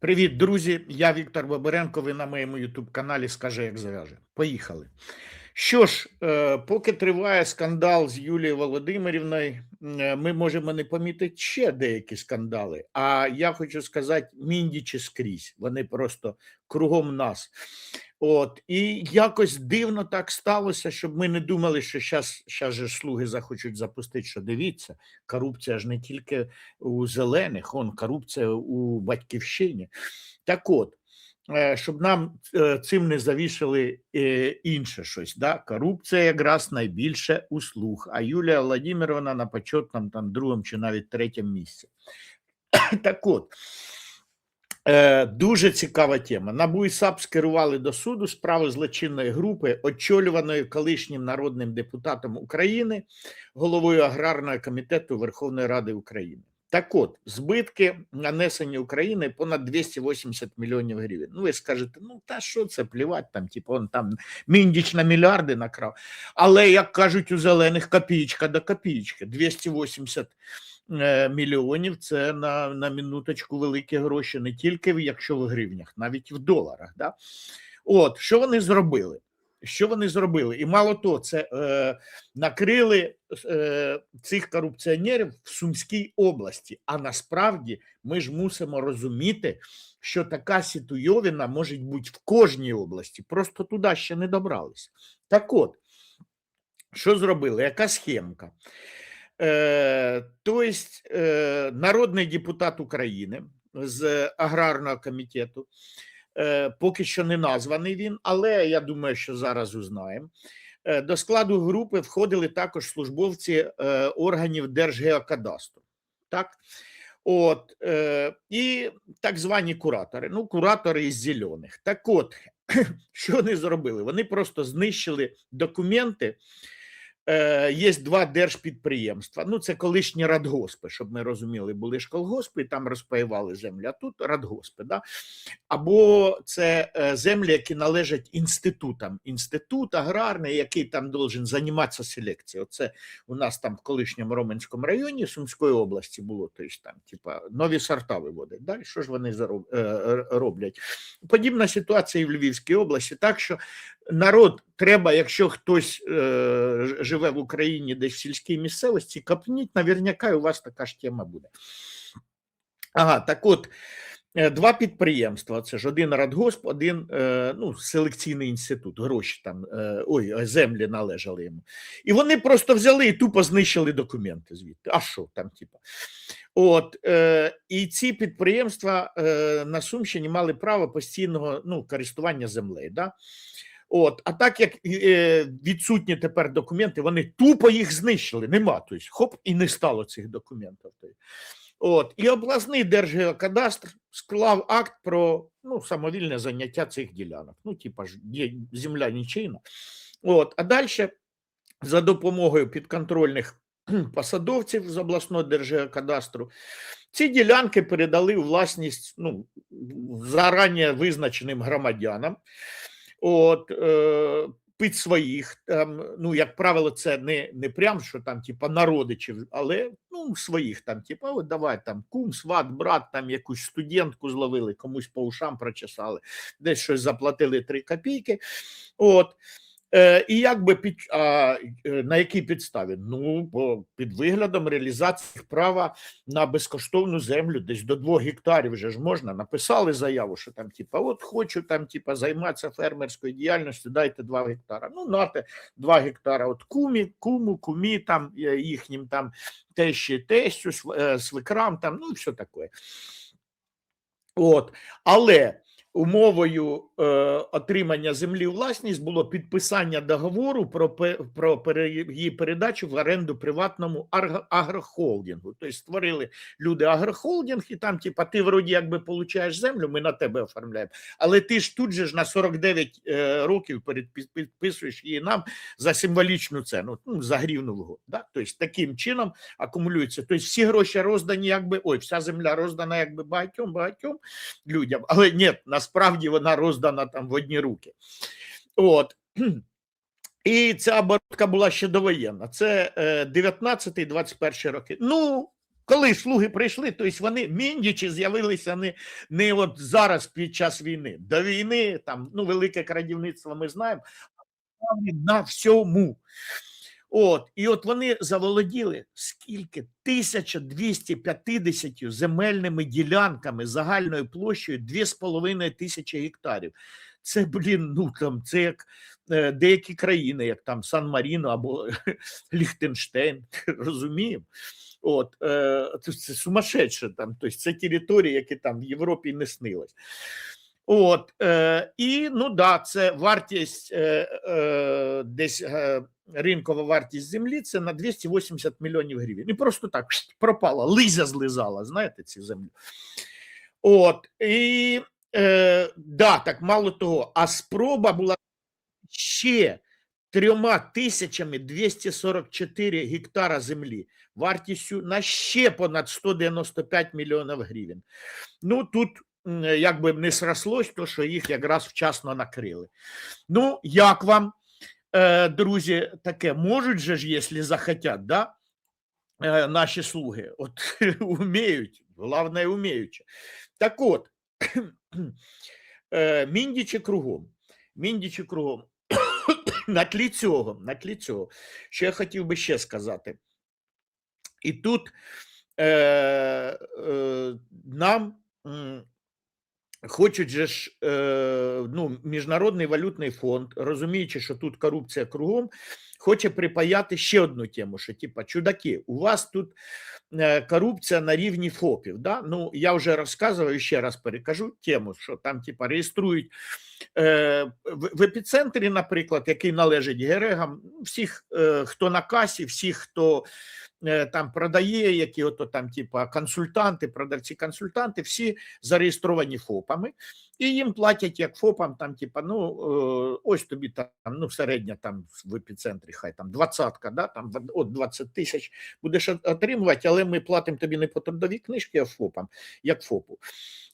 Привіт, друзі! Я Віктор Бабиренко. Ви на моєму youtube каналі Скаже, як зав'яже. Поїхали. Що ж, е, поки триває скандал з Юлією Володимирівною, е, ми можемо не помітити ще деякі скандали. А я хочу сказати, міндічі скрізь. Вони просто кругом нас. От і якось дивно так сталося, щоб ми не думали, що зараз щас же слуги захочуть запустити, що дивіться, корупція ж не тільки у зелених, он корупція у батьківщині. Так от, щоб нам е, цим не завішали е, інше щось. Да? Корупція якраз найбільше у слуг, а Юлія Владимировна на почетному там другому чи навіть третьому місці. Так от. Е, Дуже цікава тема. НАБУ і САП скерували до суду справу злочинної групи, очолюваної колишнім народним депутатом України, головою аграрного комітету Верховної Ради України. Так от, збитки нанесені Україні понад 280 мільйонів гривень. Ну, ви скажете, ну та що це плівати, там, типу, он там міндіч на мільярди накрав. Але, як кажуть у зелених, копійка до копійки. 280 е, мільйонів це на, на минуточку великі гроші, не тільки якщо в гривнях, навіть в доларах. Да? От, що вони зробили? Що вони зробили? І мало того, це е, накрили е, цих корупціонерів в Сумській області. А насправді ми ж мусимо розуміти, що така ситуйовина може бути в кожній області, просто туди ще не добралися. Так от, що зробили? Яка схемка? Е, тобто, е, народний депутат України з аграрного комітету, поки що не названий він, але я думаю, що зараз узнаємо. Е, До складу групи входили також службовці е, органів Держгеокадастру. Так? От, е, і так звані куратори. Ну, куратори із зелених. Так от, що вони зробили? Вони просто знищили документи. Е, Є два держпідприємства. Ну, це колишні радгоспи, щоб ми розуміли, були ж колгоспи, там розпаювали землю, а тут радгоспи. Да? Або це е, землі, які належать інститутам. Інститут аграрний, який там должен займатися селекцією. Оце у нас там в колишньому Роменському районі Сумської області було, тобто там, типа, нові сорта виводять. Да? Що ж вони е, роблять? Подібна ситуація і в Львівській області. Так що народ треба, якщо хтось е, ж- живе в Україні десь в сільській місцевості, копніть, наверняка і у вас така ж тема буде. Ага, так от. е, Два підприємства: це ж один радгосп, один е, ну, селекційний інститут. Гроші там, е, ой, землі належали йому. І вони просто взяли і тупо знищили документи звідти. А що там, типа? От і ці підприємства на Сумщині мали право постійного ну, користування землею. Да? От, а так як е, відсутні тепер документи, вони тупо їх знищили. Нема. Тобто, хоп, і не стало цих документів. От, і обласний держгеокадастр склав акт про ну, самовільне заняття цих ділянок. Ну, типа ж земля нічийна. От, а далі за допомогою підконтрольних посадовців з обласного держгеокадастру ці ділянки передали власність ну, зарані визначеним громадянам. От, е, під своїх, там, ну, як правило, це не, не прям, що там, типа, народичів, але ну, своїх там, типа, от давай там кум, сват, брат, там якусь студентку зловили, комусь по ушам прочесали, десь щось заплатили 3 копійки. От. Е, і якби під, а, е, на якій підставі? Ну, бо під виглядом реалізації права на безкоштовну землю, десь до 2 гектарів вже ж можна. Написали заяву, що там, типа, от хочу там, типа, займатися фермерською діяльністю, дайте 2 гектара. Ну, нате 2 гектара. От кумі, куму, кумі, там е, їхнім там тещі, тещу, св- е, свикрам, там, ну і все таке. От, але умовою е, отримання землі власність було підписання договору про, про її передачу в оренду приватному агрохолдингу. Тобто створили люди агрохолдинг, і там, типа, ти вроді якби получаєш землю, ми на тебе оформляємо. Але ти ж тут же ж на 49 е, років підписуєш її нам за символічну ціну, ну, за гривну в год. Да? Тобто таким чином акумулюється. Тобто всі гроші роздані, якби ой, вся земля роздана якби багатьом багатьом людям, але ні, насправді вона роздана там в одні руки. От. І ця оборотка була ще довоєнна. Це е, 19-21 роки. Ну, Коли слуги прийшли, тобто вони міндічі з'явилися не, не от зараз під час війни. До війни там ну, велике крадівництво ми знаємо, а на всьому. От, і от вони заволоділи скільки? 1250 земельними ділянками загальною площею 2,5 тисячі гектарів. Це, блін, ну там це як е, деякі країни, як там Сан-Маріно або Ліхтенштейн, розуміємо. От, е, це, сумасшедше там, тобто це території, які там в Європі не снилось. От, е, і ну да, це вартість е, е, десь е, ринкова вартість землі це на 280 мільйонів гривень. І просто так пропала, лизя злизала, знаєте, цю землю. От, і е, да, так мало того, а спроба була ще трьома тисячами 244 гектара землі вартістю на ще понад 195 мільйонів гривень. Ну тут якби не срослось, то що їх якраз вчасно накрили. Ну, як вам, е, друзі, таке можуть же ж, якщо захотять, да? е, наші слуги, от уміють, головне, уміючи. Так от, е, міндічі кругом, міндічі кругом. на тлі цього, на тлі цього, що я хотів би ще сказати. І тут е, е, нам хочуть же ж е, ну, Міжнародний валютний фонд, розуміючи, що тут корупція кругом, хоче припаяти ще одну тему, що типа чудаки, у вас тут корупція на рівні ФОПів. Да? Ну, я вже розказував ще раз перекажу тему, що там типа реєструють е, в, епіцентрі, наприклад, який належить Герегам, всіх, е, хто на касі, всіх, хто е, там продає, які ото там, типа консультанти, продавці, консультанти, всі зареєстровані ФОПами, і їм платять як ФОПам, там, типа, ну е, ось тобі там, ну, середня там в епіцентрі, хай там двадцятка, да, там от 20 тисяч будеш отримувати, але ми платимо тобі не по трудовій книжці, а ФОПам, як ФОПу.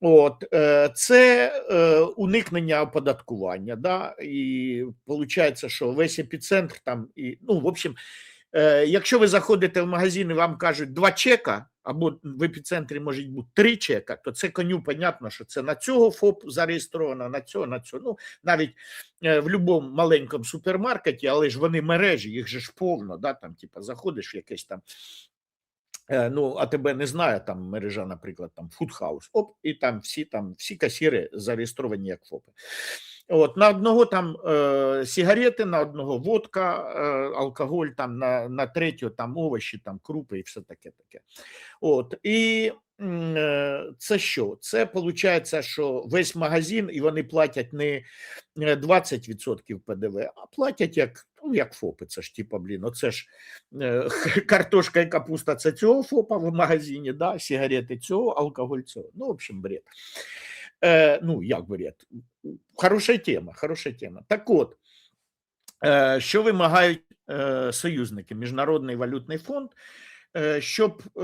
От е, це е, уникнення оподаткування, да, і виходить, що весь епіцентр там і ну, в общем, е, якщо ви заходите в магазин і вам кажуть два чека, або в епіцентрі може бути три чека, то це коню понятно, що це на цього ФОП зареєстровано, на цього, на цього. Ну навіть в будь-якому маленькому супермаркеті, але ж вони мережі, їх же ж повно, да, там, типа, заходиш в якесь там Ну, а тебе не знає там мережа, наприклад, там Фудхаус, оп, і там всі там всі касіри зареєстровані як ФОПи. От на одного там е, сигарети, на одного водка, е, алкоголь, там на, на третього там овочі, там крупи і все таке таке. От і е, це що? Це виходить, що весь магазин, і вони платять не е, 20% ПДВ, а платять як, ну, як ФОПи. Це ж типа, блін, оце ж е, картошка і капуста це цього ФОПа в магазині, да, сигарети цього, алкоголь цього. Ну, в общем, бред. Е, ну, як бред? Хороша тема, хороша тема. Так от, е, що вимагають е, союзники, Міжнародний валютний фонд, е, щоб, е,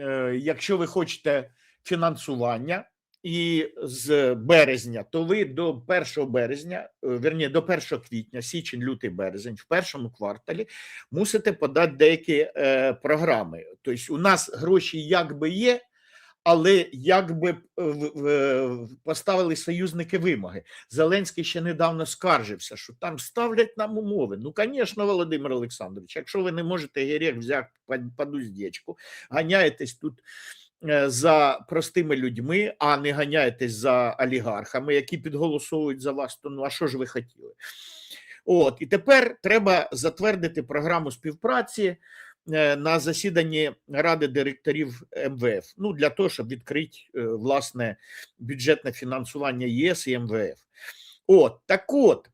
е, якщо ви хочете фінансування, і з березня, то ви до 1 березня, е, верні, до 1 квітня, січень, лютий, березень, в першому кварталі мусите подати деякі е, програми. Тобто, у нас гроші якби є, але якби е, поставили союзники вимоги. Зеленський ще недавно скаржився, що там ставлять нам умови. Ну, звісно, Володимир Олександрович, якщо ви не можете гірек взяти під уздечку, ганяєтесь тут за простими людьми, а не ганяєтесь за олігархами, які підголосовують за вас, то ну а що ж ви хотіли? От і тепер треба затвердити програму співпраці е, на засіданні ради директорів МВФ. Ну для того, щоб відкрити е, власне бюджетне фінансування ЄС і МВФ. От так от.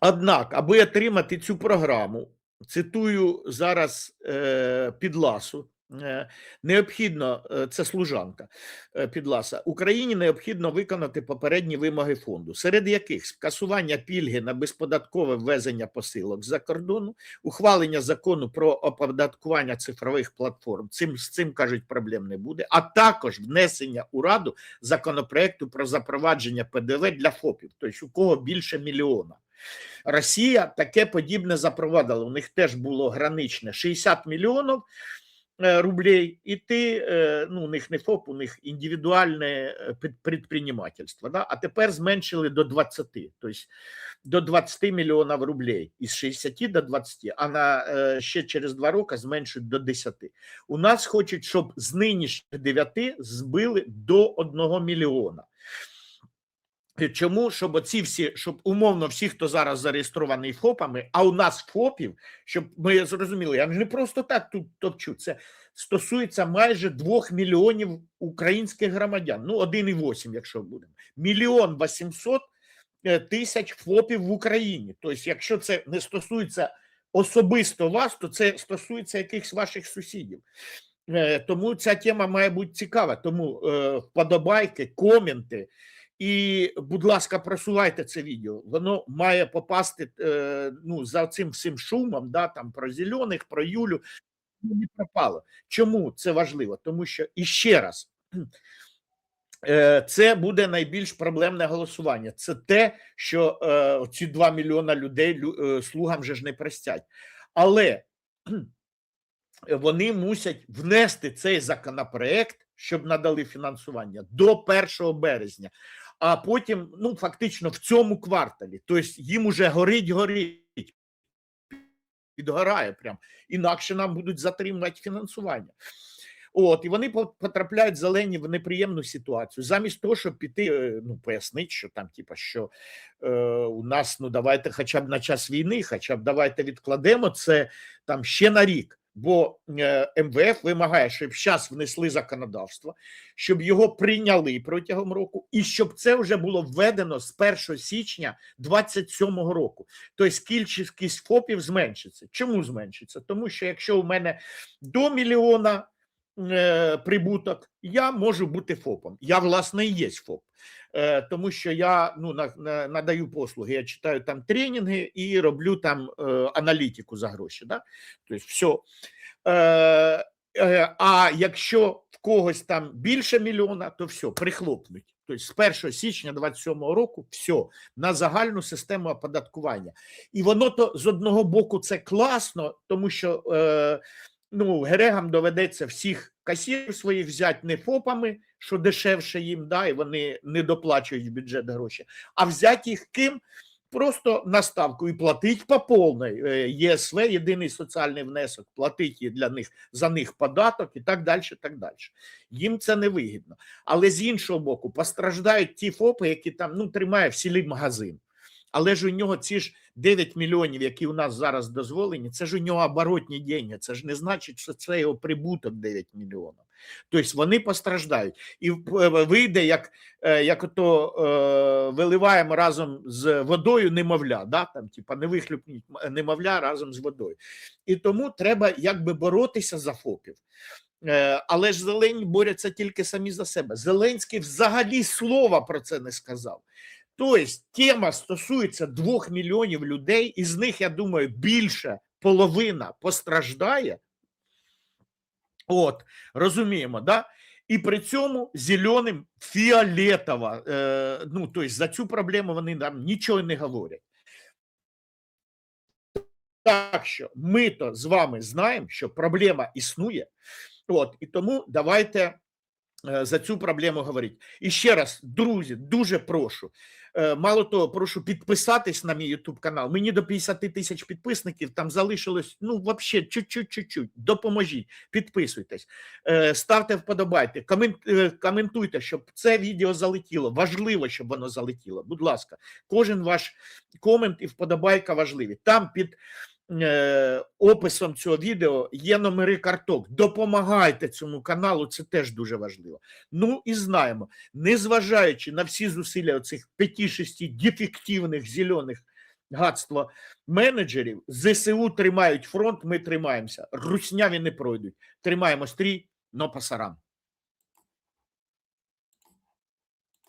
Однак, аби отримати цю програму, цитую зараз е, Підласу. Е, Необхідно, е, це служанка е, Підласа, Україні необхідно виконати попередні вимоги фонду, серед яких скасування пільги на безподаткове ввезення посилок з-за кордону, ухвалення закону про оподаткування цифрових платформ. Цим з цим кажуть, проблем не буде, а також внесення у раду законопроекту про запровадження ПДВ для ФОПів, тобто у кого більше мільйона. Росія таке подібне запровадила. У них теж було граничне 60 мільйонів. Е, рублей, і ти, е, ну, у них не ФОП, у них індивідуальне е, предпринимательство, да? а тепер зменшили до 20, тобто до 20 мільйонів рублей, із 60 до 20, а на, ще через два роки зменшують до 10. У нас хочуть, щоб з нинішніх 9 збили до 1 мільйона. Е, Чому? Щоб оці всі, щоб умовно всі, хто зараз зареєстрований ФОПами, а у нас ФОПів, щоб ми зрозуміли, я не просто так тут топчу. Це стосується майже двох мільйонів українських громадян. Ну, 1,8, якщо будемо. Мільйон 800 е, тисяч ФОПів в Україні. Тобто, якщо це не стосується особисто вас, то це стосується якихось ваших сусідів. Е, Тому ця тема має бути цікава. Тому вподобайки, коменти. І, будь ласка, просувайте це відео. Воно має попасти е, ну, за цим всім шумом, да, там про зелених, про Юлю. Не пропало. Чому це важливо? Тому що і ще раз. е, Це буде найбільш проблемне голосування. Це те, що е, ці 2 мільйона людей лю- слугам же ж не простять. Але вони мусять внести цей законопроект, щоб надали фінансування до 1 березня, а потім, ну фактично, в цьому кварталі. Тобто їм уже горить, горить, підгорає прям. Інакше нам будуть затримувати фінансування. От, і вони потрапляють зелені в неприємну ситуацію. Замість того, щоб піти, е, ну пояснити, що там, типа, що е, у нас ну давайте, хоча б на час війни, хоча б давайте відкладемо це там ще на рік. Бо е, МВФ вимагає, щоб зараз внесли законодавство, щоб його прийняли протягом року, і щоб це вже було введено з 1 січня 27 року. Тобто кількість ФОПів зменшиться. Чому зменшиться? Тому що якщо у мене до мільйона прибуток, я можу бути ФОПом. Я, власне, і є ФОП. Е, тому що я ну, на, на, надаю послуги, я читаю там тренінги і роблю там е, аналітику за гроші. Да? Тобто, все. Е, е, а якщо в когось там більше мільйона, то все, прихлопнуть. Тобто з 1 січня 27 року все на загальну систему оподаткування. І воно то з одного боку це класно, тому що е, ну, герегам доведеться всіх касірів своїх взяти не ФОПами, що дешевше їм, да, і вони не доплачують в бюджет гроші, а взяти їх ким? Просто на ставку і платить по повній. Е, ЄСВ, єдиний соціальний внесок, платить для них за них податок і так далі. так далі. Їм це не вигідно. Але з іншого боку, постраждають ті ФОПи, які там ну, тримає в селі магазин. Але ж у нього ці ж 9 мільйонів, які у нас зараз дозволені, це ж у нього оборотні деньги. Це ж не значить, що це його прибуток 9 мільйонів. Тобто вони постраждають. І е, вийде, як, е, як ото е, виливаємо разом з водою немовля, да? там, типа, не вихлюпніть немовля разом з водою. І тому треба якби боротися за ФОПів. Е, Але ж зелені борються тільки самі за себе. Зеленський взагалі слова про це не сказав. Тобто тема стосується двох мільйонів людей, із них, я думаю, більше половина постраждає. От, розуміємо, да? І при цьому зеленим фіолетово. Е, ну, тобто за цю проблему вони нам нічого не говорять. Так що ми то з вами знаємо, що проблема існує. От, і тому давайте за цю проблему говорити. І ще раз, друзі, дуже прошу. Е, Мало того, прошу підписатись на мій YouTube канал. Мені до 50 тисяч підписників там залишилось, ну, взагалі, чуть-чуть. Допоможіть, підписуйтесь, Е, ставте вподобайки, е, коментуйте, щоб це відео залетіло. Важливо, щоб воно залетіло. Будь ласка, кожен ваш комент і вподобайка важливі. Там під е, описом цього відео є номери карток. Допомагайте цьому каналу, це теж дуже важливо. Ну і знаємо, незважаючи на всі зусилля оцих 5-6 дефективних зелених гадства менеджерів, ЗСУ тримають фронт, ми тримаємося. Русняві не пройдуть. Тримаємо стрій, но пасарам.